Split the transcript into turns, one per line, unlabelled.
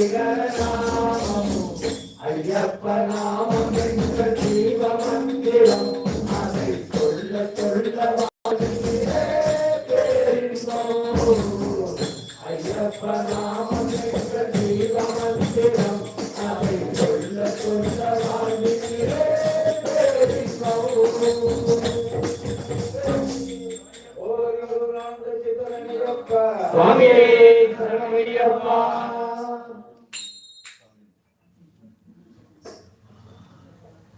ஹரிகரநாமம் ஐயப்பநாமம் என்ற ஜீவ மந்திரம் அதை சொல்ல சொல்ல வாழ்கிறே பேரின்பம். என்ற ஜீவ மந்திரம் அதை சொல்ல சொல்ல வாழ்கிறே சுவாமியே சரணமையப்பா ஐயப்பா ஐயப்பா